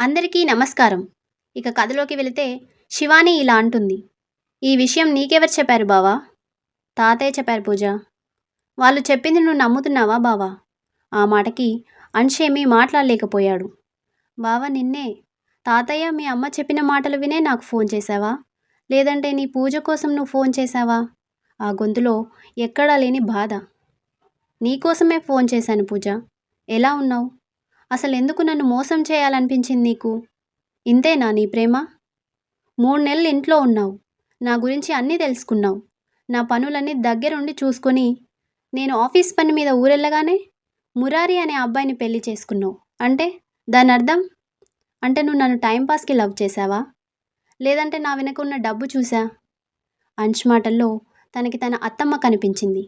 అందరికీ నమస్కారం. ఇక కథలోకి వెళితే శివాని ఇలా అంటుంది. ఈ విషయం నీకెవరు చెప్పారు బావా? తాతయ్య చెప్పారు పూజ. వాళ్ళు చెప్పింది నువ్వు నమ్ముతున్నావా బావా? ఆ మాటకి అంశేమీ మాట్లాడలేకపోయాడు. బావా నిన్నే తాతయ్య మీ అమ్మ చెప్పిన మాటలు వినే నాకు ఫోన్ చేశావా? లేదంటే నీ పూజ కోసం నువ్వు ఫోన్ చేశావా? ఆ గొంతులో ఎక్కడా లేని బాధ. నీకోసమే ఫోన్ చేశాను పూజ. ఎలా ఉన్నావు? అసలు ఎందుకు నన్ను మోసం చేయాలనిపించింది నీకు? ఇంతేనా నీ ప్రేమ? మూడు నెలలు ఇంట్లో ఉన్నావు. నా గురించి అన్నీ తెలుసుకున్నావు. నా పనులన్నీ దగ్గరుండి చూసుకొని నేను ఆఫీస్ పని మీద ఊరెళ్ళగానే మురారి అనే అబ్బాయిని పెళ్ళి చేసుకున్నావు. అంటే దాని అర్థం అంటే నువ్వు నన్ను టైంపాస్కి లవ్ చేసావా లేదంటే నా వెనక ఉన్న డబ్బు చూసా అంచ్ మాటల్లో తనకి తన అత్తమ్మ కనిపించింది.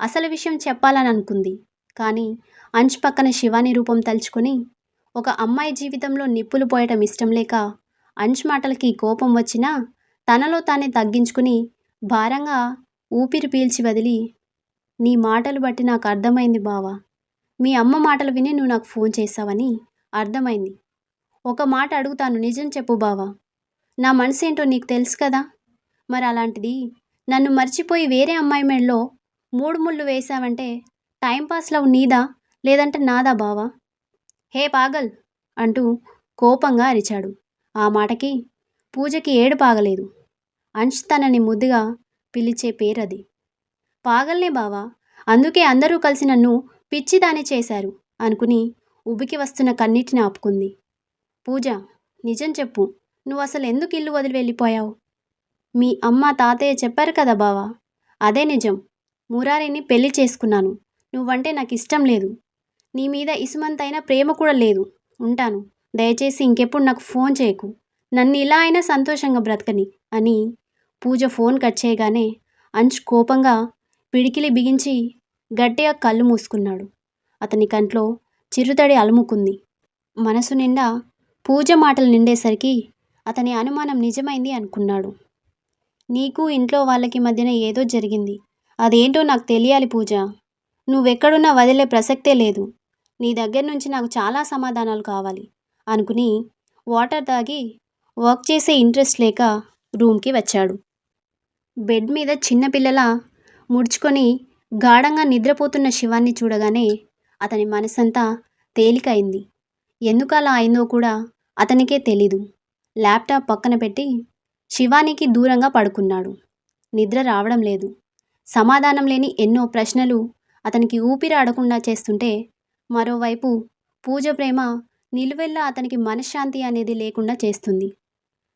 అసలు విషయం చెప్పాలని అనుకుంది కానీ అంచ్ పక్కన శివాని రూపం తలుచుకుని ఒక అమ్మాయి జీవితంలో నిప్పులు పోయటం ఇష్టం లేక అంచ్ మాటలకి కోపం వచ్చినా తనలో తానే తగ్గించుకుని భారంగా ఊపిరి పీల్చి వదిలి నీ మాటలు బట్టి నాకు అర్థమైంది బావా. మీ అమ్మ మాటలు విని నువ్వు నాకు ఫోన్ చేసావని అర్థమైంది. ఒక మాట అడుగుతాను నిజం చెప్పు బావా. నా మనసు ఏంటో నీకు తెలుసు కదా. మరి అలాంటిది నన్ను మర్చిపోయి వేరే అమ్మాయి మెడలో మూడు ముళ్ళు వేశావంటే టైంపాస్లో నీదా? లేదంటే నాదా బావా? హే పాగల్! అంటూ కోపంగా అరిచాడు. ఆ మాటకి పూజకి ఏడు పాగలేదు అంశ్ తనని ముద్దుగా పిలిచే పేరది పాగల్నే బావా! అందుకే అందరూ కలిసి నన్ను పిచ్చిదాని చేశారు అనుకుని ఉబికి వస్తున్న కన్నీటిని ఆపుకుంది. పూజ నిజం చెప్పు. నువ్వు అసలు ఎందుకు ఇల్లు వదిలి వెళ్ళిపోయావు? మీ అమ్మ తాతయ్య చెప్పారు కదా బావా! అదే నిజం. మురారిని పెళ్ళి చేసుకున్నాను. నువ్వంటే నాకు ఇష్టం లేదు. నీ మీద ఇసుమంతైనా ప్రేమ కూడా లేదు. ఉంటాను. దయచేసి ఇంకెప్పుడు నాకు ఫోన్ చేయకు. నన్ను ఇలా అయినా సంతోషంగా బ్రతకని. అని పూజ ఫోన్ కట్ చేయగానే అంచ్ కోపంగా పిడికిలి బిగించి గట్టిగా కళ్ళు మూసుకున్నాడు. అతని కంట్లో చిరుతడి అలుముకుంది. మనసు నిండా పూజ మాటలు నిండేసరికి అతని అనుమానం నిజమైంది అనుకున్నాడు. నీకు ఇంట్లో వాళ్ళకి మధ్యన ఏదో జరిగింది. అదేంటో నాకు తెలియాలి పూజ. నువ్వెక్కడున్నా వదిలే ప్రసక్తే లేదు. నీ దగ్గర నుంచి నాకు చాలా సమాధానాలు కావాలి. అనుకుని వాటర్ తాగి వర్క్ చేసే ఇంట్రెస్ట్ లేక రూమ్కి వచ్చాడు. బెడ్ మీద చిన్నపిల్లల ముడుచుకొని గాఢంగా నిద్రపోతున్న శివాన్ని చూడగానే అతని మనసంతా తేలికైంది. ఎందుకు అలా అయిందో కూడా అతనికే తెలీదు. ల్యాప్టాప్ పక్కన పెట్టి శివానికి దూరంగా పడుకున్నాడు. నిద్ర రావడం లేదు. సమాధానం లేని ఎన్నో ప్రశ్నలు అతనికి ఊపిరి ఆడకుండా చేస్తుంటే మరోవైపు పూజ ప్రేమ నిలువెల్లా అతనికి మనశ్శాంతి అనేది లేకుండా చేస్తుంది.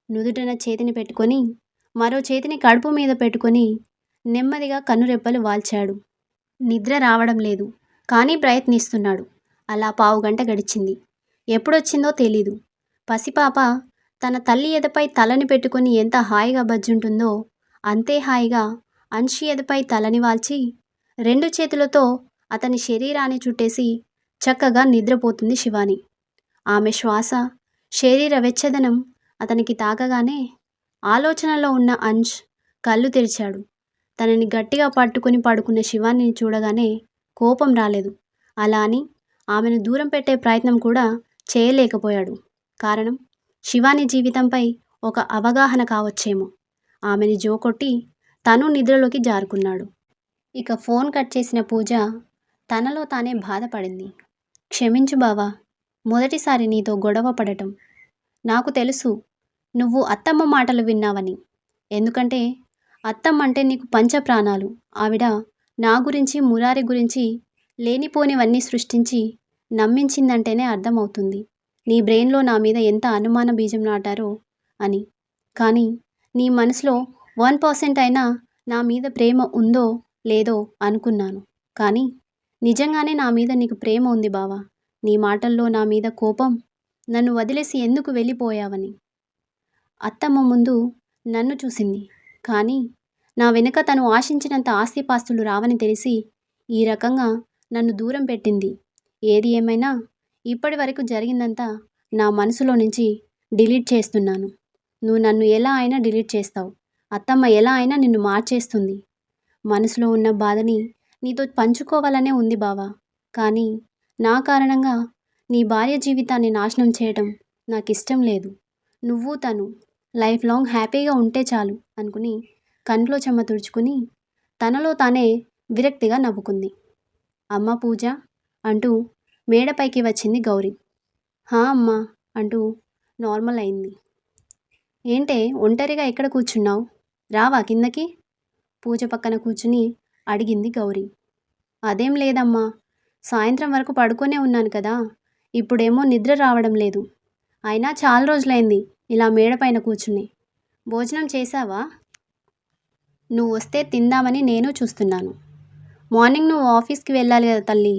నుదుటన చేతిని పెట్టుకొని మరో చేతిని కడుపు మీద పెట్టుకొని నెమ్మదిగా కన్నురెప్పలు వాల్చాడు. నిద్ర రావడం లేదు కానీ ప్రయత్నిస్తున్నాడు. అలా పావుగంట గడిచింది. ఎప్పుడొచ్చిందో తెలీదు. పసిపాప తన తల్లి ఎదపై తలని పెట్టుకొని ఎంత హాయిగా బజ్జుంటుందో అంతే హాయిగా అంశి ఎదపై తలని వాల్చి రెండు చేతులతో అతని శరీరాన్ని చుట్టేసి చక్కగా నిద్రపోతుంది శివాని. ఆమె శ్వాస శరీర వెచ్చదనం అతనికి తాకగానే ఆలోచనలో ఉన్న అంజ్ కళ్ళు తెరిచాడు. తనని గట్టిగా పట్టుకుని పడుకున్న శివాని చూడగానే కోపం రాలేదు. అలా అని ఆమెను దూరం పెట్టే ప్రయత్నం కూడా చేయలేకపోయాడు. కారణం శివాని జీవితంపై ఒక అవగాహన కావచ్చేమో. ఆమెని జోకొట్టి తను నిద్రలోకి జారుకున్నాడు. ఇక ఫోన్ కట్ చేసిన పూజ తనలో తానే బాధపడింది. క్షమించు బావా మొదటిసారి నీతో గొడవ పడటం. నాకు తెలుసు నువ్వు అత్తమ్మ మాటలు విన్నావని. ఎందుకంటే అత్తమ్మ అంటే నీకు పంచ ప్రాణాలు ఆవిడ నా గురించి మురారి గురించి లేనిపోనివన్నీ సృష్టించి నమ్మించిందంటేనే అర్థమవుతుంది. నీ బ్రెయిన్లో నా మీద ఎంత అనుమాన బీజం నాటారో అని. కానీ నీ మనసులో వన్ పర్సెంట్ అయినా నా మీద ప్రేమ ఉందో లేదో అనుకున్నాను. కానీ నిజంగానే నా మీద నీకు ప్రేమ ఉంది బావా. నీ మాటల్లో నా మీద కోపం నన్ను వదిలేసి ఎందుకు వెళ్ళిపోయావని. అత్తమ్మ ముందు నన్ను చూసింది. కానీ నా వెనుక తను ఆశించినంత ఆస్తిపాస్తులు రావని తెలిసి ఈ రకంగా నన్ను దూరం పెట్టింది. ఏది ఏమైనా ఇప్పటి వరకు జరిగిందంతా నా మనసులో నుంచి డిలీట్ చేస్తున్నాను. నువ్వు నన్ను ఎలా అయినా డిలీట్ చేస్తావు. అత్తమ్మ ఎలా అయినా నిన్ను మార్చేస్తుంది. మనసులో ఉన్న బాధని నీతో పంచుకోవాలనే ఉంది బావా. కానీ నా కారణంగా నీ భార్య జీవితాన్ని నాశనం చేయటం నాకు ఇష్టం లేదు. నువ్వు తను లైఫ్ లాంగ్ హ్యాపీగా ఉంటే చాలు అనుకుని కంట్లో చెమ్మ తుడుచుకుని తనలో తానే విరక్తిగా నవ్వుకుంది. అమ్మ పూజ అంటూ మేడపైకి వచ్చింది గౌరీ. హా అమ్మా అంటూ నార్మల్ అయింది. ఏంటే ఒంటరిగా ఎక్కడ కూర్చున్నావు? రావా కిందకి? పూజ పక్కన కూర్చుని అడిగింది గౌరీ. అదేం లేదమ్మా సాయంత్రం వరకు పడుకొనే ఉన్నాను కదా ఇప్పుడేమో నిద్ర రావడం లేదు. అయినా చాలా రోజులైంది ఇలా మేడపైన కూర్చుని. భోజనం చేశావా? నువ్వు వస్తే తిందామని నేను చూస్తున్నాను. మార్నింగ్ నువ్వు ఆఫీస్కి వెళ్ళాలి కదా తల్లి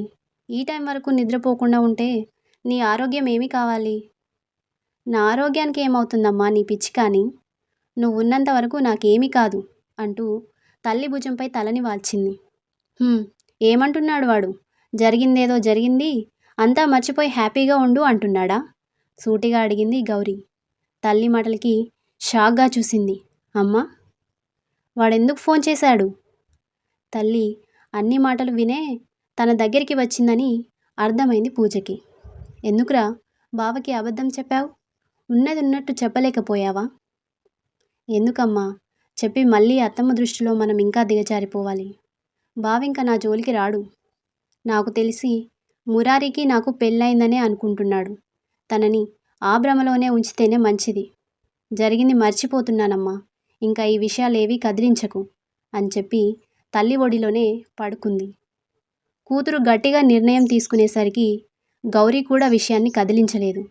ఈ టైం వరకు నిద్రపోకుండా ఉంటే నీ ఆరోగ్యం ఏమి కావాలి? నా ఆరోగ్యానికి ఏమవుతుందమ్మా నీ పిచ్చి కానీ? నువ్వు ఉన్నంత వరకు నాకేమీ కాదు అంటూ తల్లి భుజంపై తలని వాల్చింది. ఏమంటున్నాడు వాడు? జరిగిందేదో జరిగింది? అంతా మర్చిపోయి హ్యాపీగా ఉండు అంటున్నాడా? సూటిగా అడిగింది గౌరీ. తల్లి మాటలకి షాక్గా చూసింది. అమ్మా వాడెందుకు ఫోన్ చేశాడు? తల్లి అన్ని మాటలు వినే తన దగ్గరికి వచ్చిందని అర్థమైంది పూజకి. ఎందుకురా బావకి అబద్ధం చెప్పావు? ఉన్నది ఉన్నట్టు చెప్పలేకపోయావా? ఎందుకమ్మా చెప్పి మళ్ళీ అత్తమ్మ దృష్టిలో మనం ఇంకా దిగజారిపోవాలి. బావింక నా జోలికి రాడు. నాకు తెలిసి మురారికి నాకు పెళ్ళైందనే అనుకుంటున్నాడు. తనని ఆ భ్రమలోనే ఉంచితేనే మంచిది. జరిగింది మర్చిపోతున్నానమ్మా. ఇంకా ఈ విషయాలేవి కదిలించకు అని చెప్పి తల్లి ఒడిలోనే పడుకుంది. కూతురు గట్టిగా నిర్ణయం తీసుకునేసరికి గౌరీ కూడా విషయాన్ని కదిలించలేదు.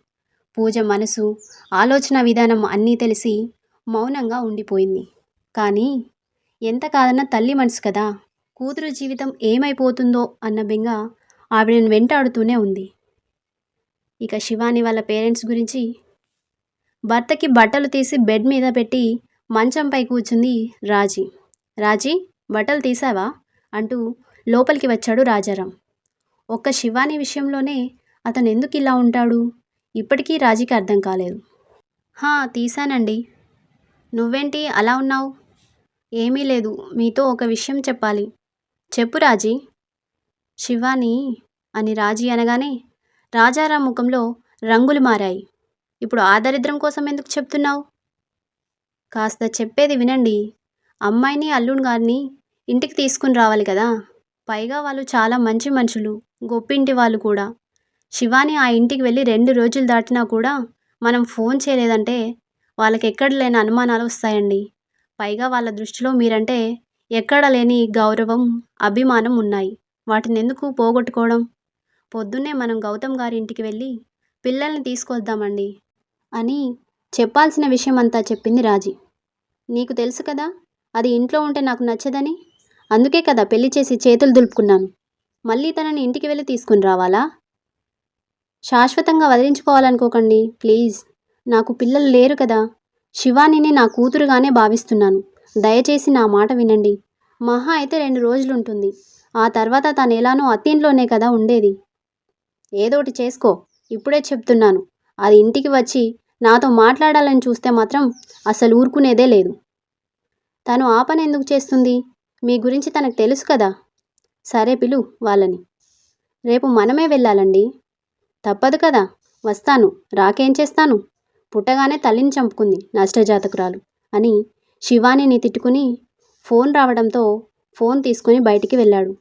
పూజ మనసు ఆలోచన విధానం అన్నీ తెలిసి మౌనంగా ఉండిపోయింది. కానీ ఎంత కాదన్నా తల్లి మనసు కదా. కూతురు జీవితం ఏమైపోతుందో అన్న బెంగ ఆవిడని వెంటాడుతూనే ఉంది. ఇక శివాని వాళ్ళ పేరెంట్స్ గురించి భర్తకి బట్టలు తీసి బెడ్ మీద పెట్టి మంచంపై కూర్చుంది రాజీ. రాజీ బట్టలు తీసావా? అంటూ లోపలికి వచ్చాడు రాజారాం. ఒక్క శివాని విషయంలోనే అతను ఎందుకు ఇలా ఉంటాడు? ఇప్పటికీ రాజీకి అర్థం కాలేదు. హా తీశానండి నువ్వేంటి అలా ఉన్నావు? ఏమీ లేదు. మీతో ఒక విషయం చెప్పాలి. చెప్పు రాజీ. శివాని అని రాజీ అనగానే రాజారాం ముఖంలో రంగులు మారాయి. ఇప్పుడు ఆ దరిద్రం కోసం ఎందుకు చెప్తున్నావు? కాస్త చెప్పేది వినండి. అమ్మాయిని అల్లుడు గారిని ఇంటికి తీసుకుని రావాలి కదా. పైగా వాళ్ళు చాలా మంచి మనుషులు గొప్పింటి వాళ్ళు కూడా. శివాని ఆ ఇంటికి వెళ్ళి రెండు రోజులు దాటినా కూడా మనం ఫోన్ చేయలేదంటే వాళ్ళకి ఎక్కడ లేని అనుమానాలు వస్తాయండి. పైగా వాళ్ళ దృష్టిలో మీరంటే ఎక్కడ లేని గౌరవం అభిమానం ఉన్నాయి. వాటిని ఎందుకు పోగొట్టుకోవడం? పొద్దున్నే మనం గౌతమ్ గారి ఇంటికి వెళ్ళి పిల్లల్ని తీసుకొద్దామండి అని చెప్పాల్సిన విషయం అంతా చెప్పింది రాజీ. నీకు తెలుసు కదా అది ఇంట్లో ఉంటే నాకు నచ్చదని? అందుకే కదా పెళ్ళి చేసి చేతులు దులుపుకున్నాను. మళ్ళీ తనని ఇంటికి వెళ్ళి తీసుకుని రావాలా? శాశ్వతంగా వదిలించుకోవాలనుకోకండి ప్లీజ్. నాకు పిల్లలు లేరు కదా. శివానిని నా కూతురుగానే భావిస్తున్నాను. దయచేసి నా మాట వినండి. మహా అయితే రెండు రోజులు ఉంటుంది ఆ తర్వాత తను ఎలానో అత్తింట్లోనే కదా ఉండేది. ఏదోటి చేసుకో. ఇప్పుడే చెప్తున్నాను. అది ఇంటికి వచ్చి నాతో మాట్లాడాలని చూస్తే మాత్రం అసలు ఊరుకునేదే లేదు. తను ఆ పని ఎందుకు చేస్తుంది? మీ గురించి తనకు తెలుసు కదా. సరే పిలు వాళ్ళని. రేపు మనమే వెళ్ళాలండి. తప్పదు కదా. వస్తాను. రాకేం చేస్తాను? పుట్టగానే తల్లిని చంపుకుంది నష్టజాతకురాలు అని శివానిని తిట్టుకుని ఫోన్ రావడంతో ఫోన్ తీసుకుని బయటికి వెళ్ళాడు.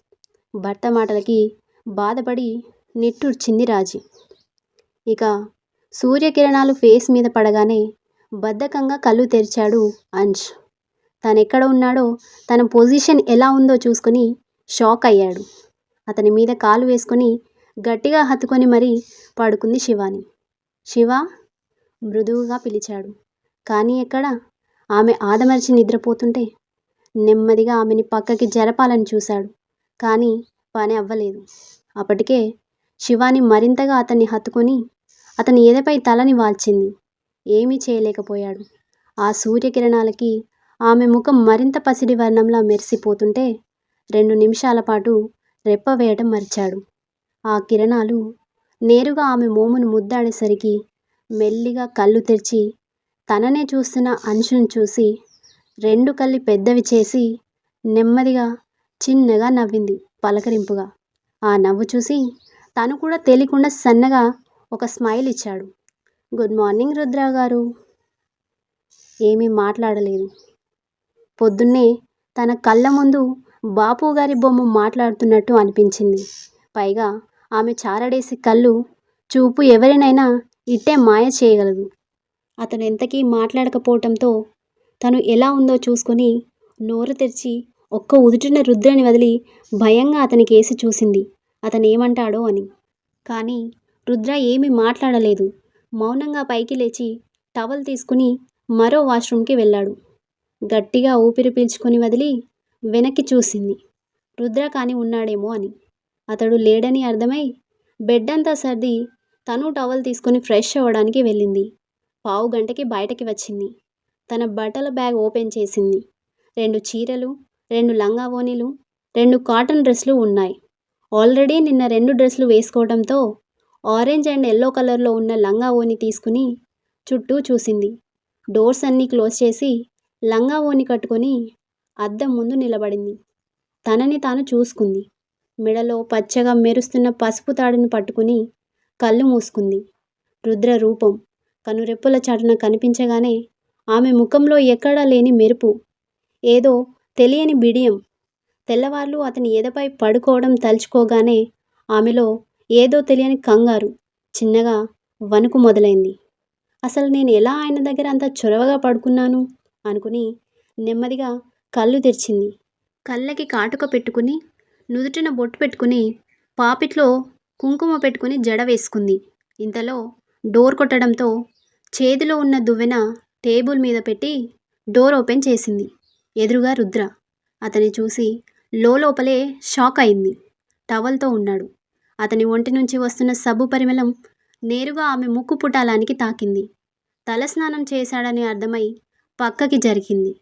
భర్త మాటలకి బాధపడి నిట్టూర్చింది రాజీ. ఇక సూర్యకిరణాలు ఫేస్ మీద పడగానే బద్ధకంగా కళ్ళు తెరిచాడు అంశ్ తనెక్కడ ఉన్నాడో తన పొజిషన్ ఎలా ఉందో చూసుకొని షాక్ అయ్యాడు. అతని మీద కాలు వేసుకొని గట్టిగా హత్తుకొని మరీ పడుకుంది శివాని. శివ మృదువుగా పిలిచాడు. కానీ ఎక్కడ? ఆమె ఆదమర్చి నిద్రపోతుంటే నెమ్మదిగా ఆమెని పక్కకి జరపాలని చూశాడు. కానీ పని అవ్వలేదు. అప్పటికే శివాని మరింతగా అతన్ని హత్తుకొని అతని ఎదపై తలని వాల్చింది. ఏమీ చేయలేకపోయాడు. ఆ సూర్యకిరణాలకి ఆమె ముఖం మరింత పసిడి వర్ణంలా మెరిసిపోతుంటే రెండు నిమిషాల పాటు రెప్ప వేయటం మరిచాడు. ఆ కిరణాలు నేరుగా ఆమె మోమును ముద్దాడేసరికి మెల్లిగా కళ్ళు తెరిచి తననే చూస్తున్న అంశును చూసి రెండు కళ్ళు పెద్దవి చేసి నెమ్మదిగా చిన్నగా నవ్వింది పలకరింపుగా. ఆ నవ్వు చూసి తను కూడా తెలియకుండా సన్నగా ఒక స్మైల్ ఇచ్చాడు. గుడ్ మార్నింగ్ రుద్ర గారు. ఏమీ మాట్లాడలేదు. పొద్దున్నే తన కళ్ళ ముందు బాపు గారి బొమ్మ మాట్లాడుతున్నట్టు అనిపించింది. పైగా ఆమె చారడేసి కళ్ళు చూపు ఎవరినైనా ఇట్టే మాయ చేయగలదు. అతను ఎంతకీ మాట్లాడకపోవటంతో తను ఎలా ఉందో చూసుకొని నోరు తెరిచి ఒక్క ఉదుటిన రుద్రని వదిలి భయంగా అతని కేసి చూసింది. అతను ఏమంటాడో అని. కానీ రుద్ర ఏమీ మాట్లాడలేదు. మౌనంగా పైకి లేచి టవల్ తీసుకుని మరో వాష్రూమ్కి వెళ్ళాడు. గట్టిగా ఊపిరి పీల్చుకొని వదిలి వెనక్కి చూసింది. రుద్ర కాని ఉన్నాడేమో అని. అతడు లేడని అర్థమై బెడ్ అంతా సర్ది తను టవల్ తీసుకొని ఫ్రెష్ అవ్వడానికి వెళ్ళింది. పావు గంటకి బయటకి వచ్చింది. తన బట్టల బ్యాగ్ ఓపెన్ చేసింది. రెండు చీరలు రెండు లంగా ఓణీలు రెండు కాటన్ డ్రెస్లు ఉన్నాయి. ఆల్రెడీ నిన్న రెండు డ్రెస్లు వేసుకోవడంతో ఆరెంజ్ అండ్ ఎల్లో కలర్లో ఉన్న లంగా ఓణి తీసుకుని చుట్టూ చూసింది. డోర్స్ అన్నీ క్లోజ్ చేసి లంగా ఓణి కట్టుకొని అద్దం ముందు నిలబడింది. తనని తాను చూసుకుంది. మెడలో పచ్చగా మెరుస్తున్న పసుపు తాడిని పట్టుకుని కళ్ళు మూసుకుంది. రుద్ర రూపం. కనురెప్పుల చాటున కనిపించగానే ఆమె ముఖంలో ఎక్కడా లేని మెరుపు. ఏదో తెలియని బిడియం. తెల్లవార్లు అతని ఎదపై పడుకోవడం తలుచుకోగానే ఆమెలో ఏదో తెలియని కంగారు. చిన్నగా వణుకు మొదలైంది. అసలు నేను ఎలా ఆయన దగ్గర అంత చొరవగా పడుకున్నాను? అనుకుని నెమ్మదిగా కళ్ళు తెరిచింది. కళ్ళకి కాటుక పెట్టుకుని నుదుటిన బొట్టు పెట్టుకుని పాపిట్లో కుంకుమ పెట్టుకుని జడ వేసుకుంది. ఇంతలో డోర్ కొట్టడంతో చేతిలో ఉన్న దువ్వెన టేబుల్ మీద పెట్టి డోర్ ఓపెన్ చేసింది. ఎదురుగా రుద్ర. అతని చూసి లోపలే షాక్ అయింది. టవల్తో ఉన్నాడు. అతని ఒంటి నుంచి వస్తున్న సబ్బు పరిమళం నేరుగా ఆమె ముక్కు పుటాలానికి తాకింది. తలస్నానం చేశాడని అర్థమై పక్కకి జరిగింది.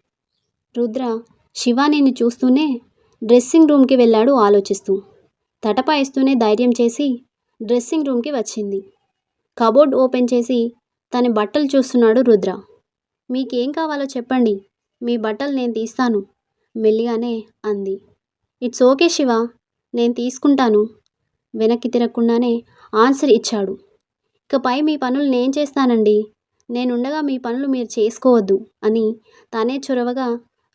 రుద్ర శివానీని చూస్తూనే డ్రెస్సింగ్ రూమ్కి వెళ్ళాడు ఆలోచిస్తూ. తటపాయిస్తూనే ధైర్యం చేసి డ్రెస్సింగ్ రూమ్కి వచ్చింది. కబోర్డ్ ఓపెన్ చేసి తన బట్టలు చూస్తున్నాడు రుద్ర. మీకేం కావాలో చెప్పండి. మీ బట్టలు నేను తీస్తాను మెల్లిగానే అంది. ఇట్స్ ఓకే శివ నేను తీసుకుంటాను వెనక్కి తిరగకుండానే ఆన్సర్ ఇచ్చాడు. ఇకపై మీ పనులు నేను చేస్తానండి. నేనుండగా మీ పనులు మీరు చేసుకోవద్దు అని తానే చొరవగా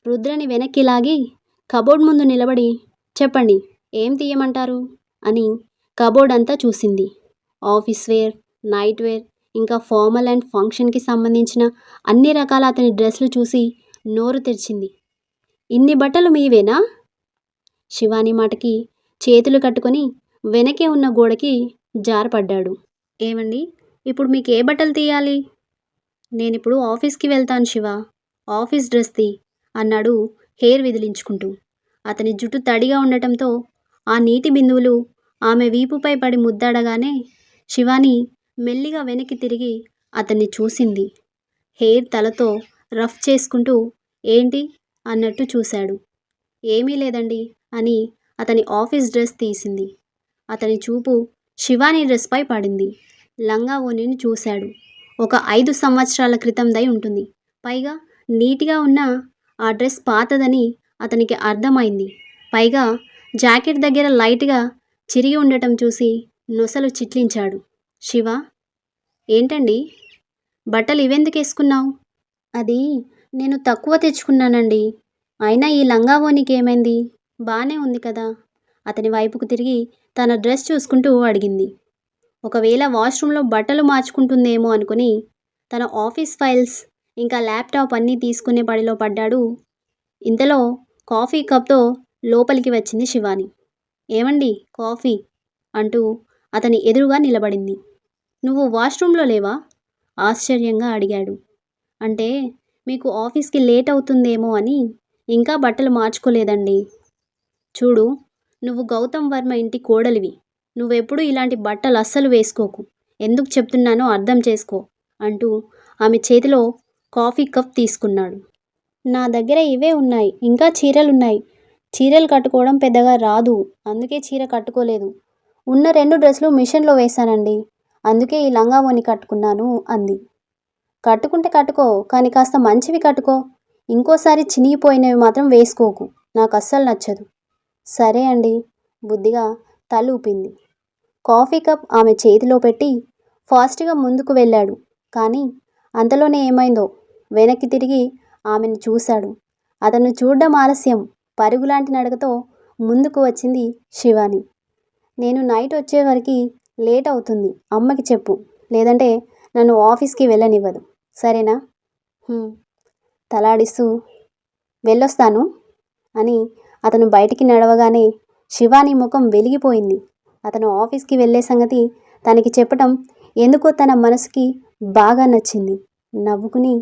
రుద్రని వెనక్కి లాగి కబోర్డ్ ముందు నిలబడి చెప్పండి ఏం తీయమంటారు? అని కబోర్డ్ అంతా చూసింది. ఆఫీస్ వేర్ నైట్ వేర్ ఇంకా ఫార్మల్ అండ్ ఫంక్షన్కి సంబంధించిన అన్ని రకాల అతని డ్రెస్సులు చూసి నోరు తెరిచింది. ఇన్ని బట్టలు మీవేనా? శివాని మాటకి చేతులు కట్టుకొని వెనకే ఉన్న గోడకి జారపడ్డాడు. ఏమండి? ఇప్పుడు మీకు ఏ బట్టలు తీయాలి? నేను ఇప్పుడు ఆఫీస్కి వెళ్తాను శివ. ఆఫీస్ డ్రెస్ తీ అన్నాడు హెయిర్ విదిలించుకుంటూ. అతని జుట్టు తడిగా ఉండటంతో ఆ నీటి బిందువులు ఆమె వీపుపై పడి ముద్దాడగానే శివాని మెల్లిగా వెనక్కి తిరిగి అతన్ని చూసింది. హెయిర్ తలతో రఫ్ చేసుకుంటూ ఏంటి అన్నట్టు చూశాడు. ఏమీ లేదండి అని అతని ఆఫీస్ డ్రెస్ తీసింది. అతని చూపు శివాని డ్రెస్పై పడింది. లంగా ఓనిని చూశాడు. ఒక ఐదు సంవత్సరాల క్రితందై ఉంటుంది. పైగా నీట్గా ఉన్న ఆ డ్రెస్ పాతదని అతనికి అర్థమైంది. పైగా జాకెట్ దగ్గర లైట్గా చిరిగి ఉండటం చూసి నొసలు చిట్లించాడు. శివ ఏంటండి? బట్టలు ఇవెందుకు వేసుకున్నావు అది నేను తక్కువ తెచ్చుకున్నానండి. అయినా ఈ లంగా ఏమైంది? బాగానే ఉంది కదా. అతని వైపుకు తిరిగి తన డ్రెస్ చూసుకుంటూ అడిగింది. ఒకవేళ వాష్రూమ్లో బట్టలు మార్చుకుంటుందేమో అనుకుని తన ఆఫీస్ ఫైల్స్ ఇంకా ల్యాప్టాప్ అన్నీ తీసుకునే పడిలో పడ్డాడు. ఇంతలో కాఫీ కప్తో లోపలికి వచ్చింది శివాని. ఏమండి కాఫీ? అంటూ అతని ఎదురుగా నిలబడింది. నువ్వు వాష్రూమ్లో లేవా? ఆశ్చర్యంగా అడిగాడు. అంటే మీకు ఆఫీస్కి లేట్ అవుతుందేమో అని ఇంకా బట్టలు మార్చుకోలేదండి. చూడు నువ్వు గౌతమ్ వర్మ ఇంటి కోడలివి. నువ్వెప్పుడు ఇలాంటి బట్టలు అస్సలు వేసుకోకు. ఎందుకు చెప్తున్నానో అర్థం చేసుకో అంటూ ఆమె చేతిలో కాఫీ కప్ తీసుకున్నాడు. నా దగ్గర ఇవే ఉన్నాయి. ఇంకా చీరలున్నాయి. చీరలు కట్టుకోవడం పెద్దగా రాదు. అందుకే చీర కట్టుకోలేదు. ఉన్న రెండు డ్రెస్సులు మిషన్లో వేశానండి. అందుకే ఈ లంగా ఓని కట్టుకున్నాను అంది. కట్టుకుంటే కట్టుకో కానీ కాస్త మంచివి కట్టుకో. ఇంకోసారి చినిగిపోయినవి మాత్రం వేసుకోకు. నాకు అస్సలు నచ్చదు. సరే అండి బుద్ధిగా తల ఊపింది. కాఫీ కప్ ఆమె చేతిలో పెట్టి ఫాస్ట్గా ముందుకు వెళ్ళాడు. కానీ అంతలోనే ఏమైందో వెనక్కి తిరిగి ఆమెను చూశాడు. అతను చూడడం ఆలస్యం. పరుగులాంటి నడకతో ముందుకు వచ్చింది శివాని. నేను నైట్ వచ్చేవరకు లేట్ అవుతుంది అమ్మకి చెప్పు. లేదంటే నన్ను ఆఫీస్కి వెళ్ళనివ్వదు. సరేనా? తలాడిస్తూ వెళ్ళొస్తాను అని అతను బయటికి నడవగానే శివాని ముఖం వెలిగిపోయింది. అతను ఆఫీస్కి వెళ్ళే సంగతి తనకి చెప్పటం ఎందుకో తన మనసుకి బాగా నచ్చింది. నవ్వుకుని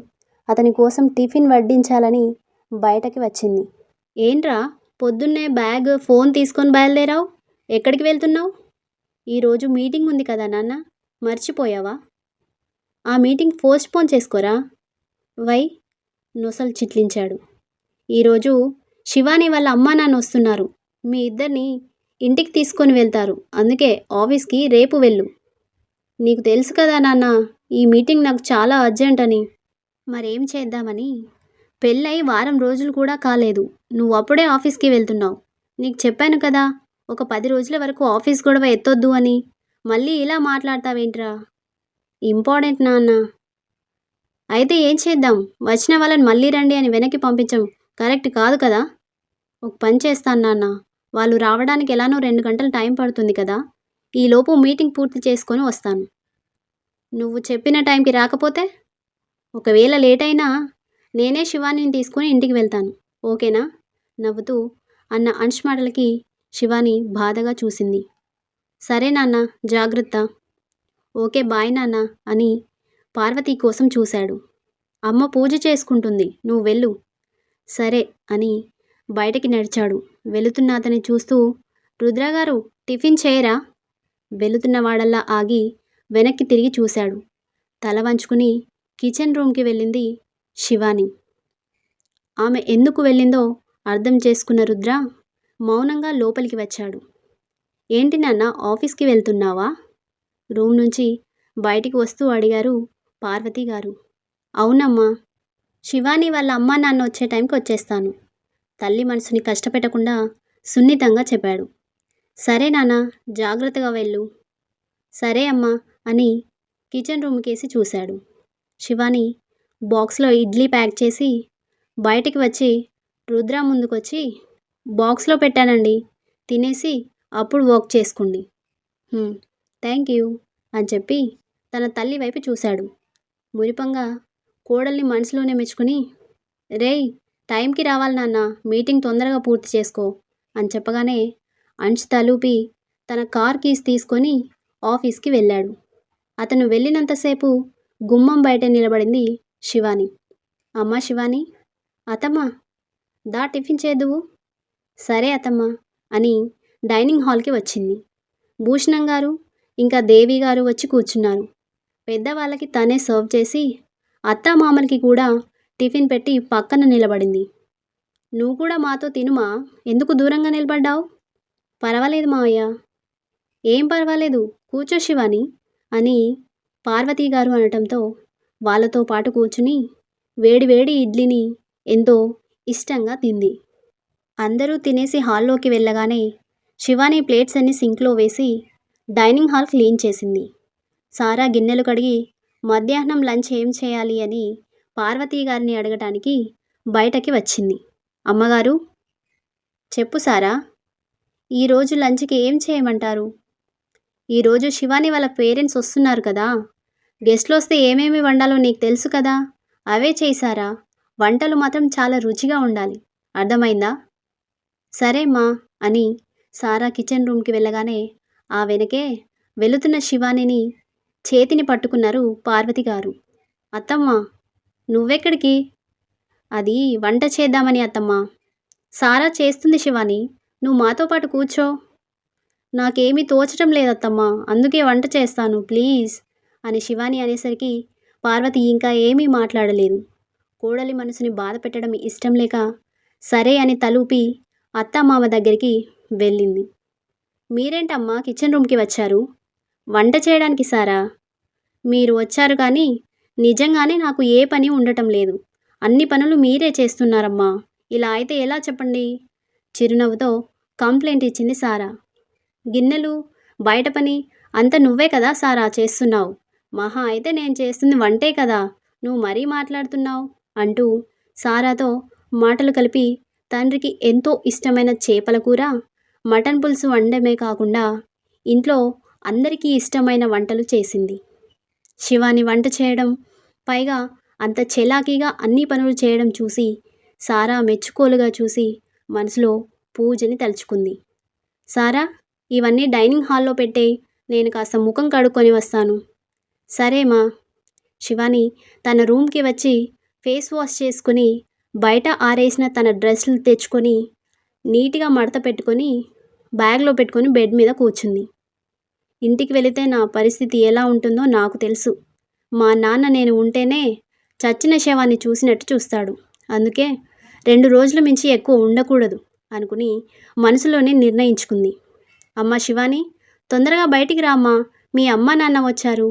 అతని కోసం టిఫిన్ వడ్డించాలని బయటకి వచ్చింది. ఏంట్రా? పొద్దున్నే బ్యాగ్ ఫోన్ తీసుకొని బయలుదేరావు? ఎక్కడికి వెళ్తున్నావు? ఈరోజు మీటింగ్ ఉంది కదా నాన్న మర్చిపోయావా? ఆ మీటింగ్ పోస్ట్పోన్ చేసుకోరా? వై నొసలు చిట్లించాడు. ఈరోజు శివాని వాళ్ళ అమ్మా నాన్న వస్తున్నారు. మీ ఇద్దరిని ఇంటికి తీసుకొని వెళ్తారు. అందుకే ఆఫీస్కి రేపు వెళ్ళు. నీకు తెలుసు కదా నాన్న ఈ మీటింగ్ నాకు చాలా అర్జెంట్ అని మరేం చేద్దామని? పెళ్ళై వారం రోజులు కూడా కాలేదు. నువ్వు అప్పుడే ఆఫీస్కి వెళ్తున్నావు. నీకు చెప్పాను కదా ఒక పది రోజుల వరకు ఆఫీస్ గొడవ ఎత్తొద్దు అని. మళ్ళీ ఇలా మాట్లాడతావేంట్రా? ఇంపార్టెంట్ నాన్న. అయితే ఏం చేద్దాం? వచ్చిన వాళ్ళని మళ్ళీ రండి అని వెనక్కి పంపించం కరెక్ట్ కాదు కదా? ఒక పని చేస్తాను నాన్న. వాళ్ళు రావడానికి ఎలానో రెండు గంటలు టైం పడుతుంది కదా? ఈలోపు మీటింగ్ పూర్తి చేసుకొని వస్తాను. నువ్వు చెప్పిన టైంకి రాకపోతే? ఒకవేళ లేట్ అయినా నేనే శివానిని తీసుకొని ఇంటికి వెళ్తాను. ఓకేనా? నవ్వుతూ అన్న అంశ్ మాటలకి శివాని బాధగా చూసింది. సరే నాన్న జాగ్రత్త. ఓకే బాయ్ నాన్న అని పార్వతి కోసం చూశాడు. అమ్మ పూజ చేసుకుంటుంది నువ్వు వెళ్ళు. సరే అని బయటికి నడిచాడు. వెళుతున్న అతని చూస్తూ రుద్రగారు టిఫిన్ చేయరా? వెళుతున్న వాడల్లా ఆగి వెనక్కి తిరిగి చూశాడు. తల వంచుకుని కిచెన్ రూమ్కి వెళ్ళింది శివాని. ఆమె ఎందుకు వెళ్ళిందో అర్థం చేసుకున్న రుద్ర మౌనంగా లోపలికి వచ్చాడు. ఏంటి నాన్న ఆఫీస్కి వెళ్తున్నావా? రూమ్ నుంచి బయటికి వస్తూ అడిగారు పార్వతి గారు. అవునమ్మా శివాని వాళ్ళ అమ్మా నాన్న వచ్చే టైంకి వచ్చేస్తాను. తల్లి మనసుని కష్టపెట్టకుండా సున్నితంగా చెప్పాడు. సరే నాన్న జాగ్రత్తగా వెళ్ళు. సరే అమ్మా అని కిచెన్ రూమ్కేసి చూశాడు. శివాని బాక్స్లో ఇడ్లీ ప్యాక్ చేసి బయటికి వచ్చి రుద్ర ముందుకొచ్చి బాక్స్లో పెట్టానండి. తినేసి అప్పుడు వర్క్ చేసుకోండి థ్యాంక్ యూ అని చెప్పి తన తల్లి వైపు చూశాడు. మురిపంగా కోడల్ని మనసులోనే మెచ్చుకుని రేయ్ టైంకి రావాలి నాన్న మీటింగ్ తొందరగా పూర్తి చేసుకో అని చెప్పగానే అంచ్ తలూపి తన కార్ కీస్ తీసుకొని ఆఫీస్కి వెళ్ళాడు. అతను వెళ్ళినంతసేపు గుమ్మం బయట నిలబడింది శివాని. అమ్మా శివాని అతమ్మా దా టిఫిన్ చేదువు. సరే అతమ్మా అని డైనింగ్ హాల్కి వచ్చింది. భూషణం గారు ఇంకా దేవి గారు వచ్చి కూర్చున్నారు. పెద్దవాళ్ళకి తనే సర్వ్ చేసి అత్త మామలకి కూడా టిఫిన్ పెట్టి పక్కన నిలబడింది. నువ్వు కూడా మాతో తినుమా ఎందుకు దూరంగా నిలబడ్డావు? పర్వాలేదు మావయ్య. ఏం పర్వాలేదు కూర్చో శివాని అని పార్వతీ గారు అనటంతో వాళ్ళతో పాటు కూర్చుని వేడివేడి ఇడ్లీని ఎంతో ఇష్టంగా తింది. అందరూ తినేసి హాల్లోకి వెళ్ళగానే శివాని ప్లేట్స్ అన్ని సింక్లో వేసి డైనింగ్ హాల్ క్లీన్ చేసింది. సారా గిన్నెలు కడిగి మధ్యాహ్నం లంచ్ ఏం చేయాలి అని పార్వతీ గారిని అడగటానికి బయటకి వచ్చింది. అమ్మగారు! చెప్పు సారా ఈరోజు లంచ్కి ఏం చేయమంటారు? ఈరోజు శివాని వాళ్ళ పేరెంట్స్ వస్తున్నారు కదా గెస్ట్లు వస్తే ఏమేమి వండాలో నీకు తెలుసు కదా? అవే చేశారా? వంటలు మాత్రం చాలా రుచిగా ఉండాలి. అర్థమైందా? సరే అని సారా కిచెన్ రూమ్కి వెళ్ళగానే ఆ వెనకే వెళుతున్న శివానిని చేతిని పట్టుకున్నారు పార్వతి గారు. అత్తమ్మ నువ్వెక్కడికి? అది వంట చేద్దామని అత్తమ్మ. సారా చేస్తుంది శివాని నువ్వు మాతో పాటు కూర్చో. నాకేమీ తోచటం లేదత్తమ్మా అందుకే వంట చేస్తాను ప్లీజ్. అని శివాని అనేసరికి పార్వతి ఇంకా ఏమీ మాట్లాడలేదు. కోడలి మనసుని బాధ పెట్టడం ఇష్టం లేక సరే అని తలూపి అత్తమామ దగ్గరికి వెళ్ళింది. మీరేంటమ్మా కిచెన్ రూమ్కి వచ్చారు? వంట చేయడానికి సారా? మీరు వచ్చారు కానీ నిజంగానే నాకు ఏ పని ఉండటం లేదు. అన్ని పనులు మీరే చేస్తున్నారమ్మా. ఇలా అయితే ఎలా చెప్పండి చిరునవ్వుతో కంప్లైంట్ ఇచ్చింది సారా. గిన్నెలు బయట పని అంత నువ్వే కదా సారా చేస్తున్నావు? మహా అయితే నేను చేస్తుంది వంటే కదా నువ్వు మరీ మాట్లాడుతున్నావు? అంటూ సారాతో మాటలు కలిపి తండ్రికి ఎంతో ఇష్టమైన చేపల కూర మటన్ పులుసు వండమే కాకుండా ఇంట్లో అందరికీ ఇష్టమైన వంటలు చేసింది. శివాని వంట చేయడం పైగా అంత చెలాకీగా అన్ని పనులు చేయడం చూసి సారా మెచ్చుకోలుగా చూసి మనసులో పూజని తలుచుకుంది. సారా ఇవన్నీ డైనింగ్ హాల్లో పెట్టే నేను కాస్త ముఖం కడుక్కొని వస్తాను. సరేమా. శివాని తన రూమ్కి వచ్చి ఫేస్ వాష్ చేసుకుని బయట ఆరేసిన తన డ్రెస్సులు తెచ్చుకొని నీట్గా మడత పెట్టుకొని బ్యాగ్లో పెట్టుకొని బెడ్ మీద కూర్చుంది. ఇంటికి వెళితే నా పరిస్థితి ఎలా ఉంటుందో నాకు తెలుసు. మా నాన్న నేను ఉంటేనే చచ్చిన శవాన్ని చూసినట్టు చూస్తాడు. అందుకే రెండు రోజుల మించి ఎక్కువ ఉండకూడదు అనుకుని మనసులోనే నిర్ణయించుకుంది. అమ్మ శివాని తొందరగా బయటికి రామ్మా. మీ అమ్మ నాన్న వచ్చారు.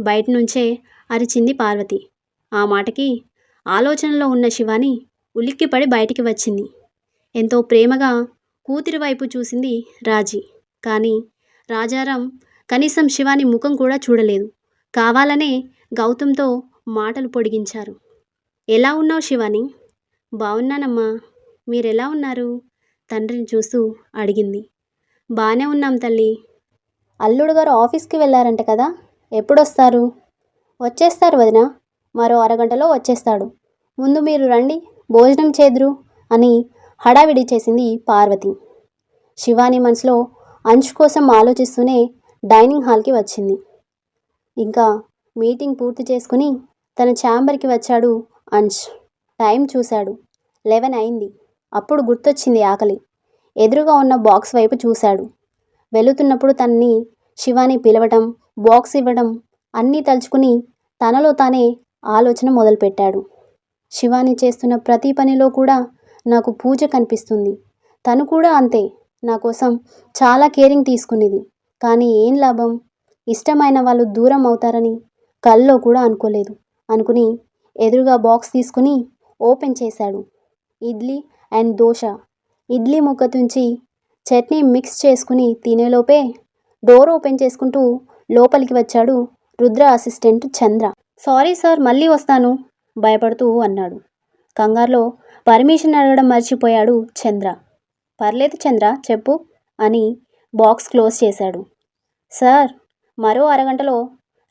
బయట నుంచే అరిచింది పార్వతి. ఆ మాటకి ఆలోచనలో ఉన్న శివాని ఉలిక్కిపడి బయటికి వచ్చింది. ఎంతో ప్రేమగా కూతురి వైపు చూసింది రాజీ. కానీ రాజారాం కనీసం శివాని ముఖం కూడా చూడలేదు. కావాలనే గౌతమ్తో మాటలు పొడిగించారు. ఎలా ఉన్నావు శివాని? బాగున్నానమ్మా మీరెలా ఉన్నారు? తండ్రిని చూస్తూ అడిగింది. బాగానే ఉన్నాం తల్లి. అల్లుడు గారు ఆఫీస్కి వెళ్ళారంట కదా? ఎప్పుడొస్తారు? వచ్చేస్తారు వదిన. మరో అరగంటలో వచ్చేస్తాడు. ముందు మీరు రండి. భోజనం చేదురు అని హడావిడి చేసింది పార్వతి. శివాని మనసులో అంచు కోసం ఆలోచిస్తూనే డైనింగ్ హాల్కి వచ్చింది. ఇంకా మీటింగ్ పూర్తి చేసుకుని తన ఛాంబర్కి వచ్చాడు అంచ్. టైం చూశాడు. లెవెన్ అయింది. అప్పుడు గుర్తొచ్చింది ఆకలి. ఎదురుగా ఉన్న బాక్స్ వైపు చూశాడు. వెళుతున్నప్పుడు తనని శివాని పిలవటం బాక్స్ ఇవ్వడం అన్నీ తలుచుకుని తనలో తానే ఆలోచన మొదలుపెట్టాడు. శివాని చేస్తున్న ప్రతి పనిలో కూడా నాకు పూజ కనిపిస్తుంది. తను కూడా అంతే. నా కోసం చాలా కేరింగ్ తీసుకునేది. కానీ ఏం లాభం? ఇష్టమైన వాళ్ళు దూరం అవుతారని కల్లో కూడా అనుకోలేదు. అనుకుని ఎదురుగా బాక్స్ తీసుకుని ఓపెన్ చేశాడు. ఇడ్లీ అండ్ దోశ. ఇడ్లీ ముక్క తుంచి చట్నీ మిక్స్ చేసుకుని తినేలోపే డోర్ ఓపెన్ చేసుకుంటూ లోపలికి వచ్చాడు Rudra assistant Chandra. Sorry sir మళ్ళీ వస్తాను భయపడుతూ అన్నాడు. కంగారులో పర్మిషన్ అడగడం మర్చిపోయాడు చంద్ర. పర్లేదు చంద్ర చెప్పు అని బాక్స్ క్లోజ్ చేశాడు. సార్ మరో అరగంటలో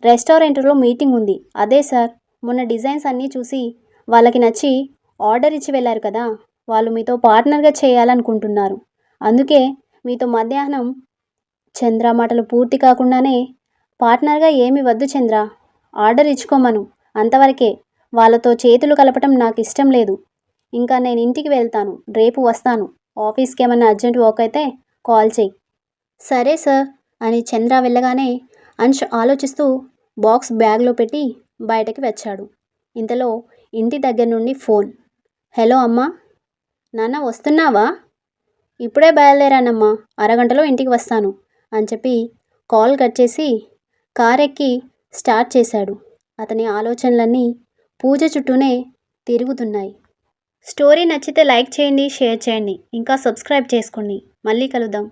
రెస్టారెంట్లో మీటింగ్ ఉంది. అదే సార్ మొన్న డిజైన్స్ అన్నీ చూసి వాళ్ళకి నచ్చి ఆర్డర్ ఇచ్చి వెళ్ళారు కదా వాళ్ళు మీతో పార్ట్నర్గా చేయాలనుకుంటున్నారు. అందుకే మీతో మధ్యాహ్నం చంద్ర మాటలు పూర్తి కాకుండానే పార్ట్నర్గా ఏమి వద్దు చంద్ర. ఆర్డర్ ఇచ్చుకోమను. అంతవరకే. వాళ్ళతో చేతులు కలపటం నాకు ఇష్టం లేదు. ఇంకా నేను ఇంటికి వెళ్తాను. రేపు వస్తాను. ఆఫీస్కి ఏమన్నా అర్జెంట్ వర్క్ అయితే కాల్ చేయి. సరే సార్ అని చంద్ర వెళ్ళగానే అంశ్ ఆలోచిస్తూ బాక్స్ బ్యాగ్లో పెట్టి బయటకి వచ్చాడు. ఇంతలో ఇంటి దగ్గర నుండి ఫోన్. హలో అమ్మా. నాన్న వస్తున్నావా? ఇప్పుడే బయలుదేరానమ్మా. అరగంటలో ఇంటికి వస్తాను అని చెప్పి కాల్ కట్ చేసి కారెక్కి స్టార్ట్ చేశాడు. అతని ఆలోచనలన్నీ పూజ చుట్టూనే తిరుగుతున్నాయి. స్టోరీ నచ్చితే లైక్ చేయండి షేర్ చేయండి. ఇంకా సబ్స్క్రైబ్ చేసుకోండి. మళ్ళీ కలుద్దాం.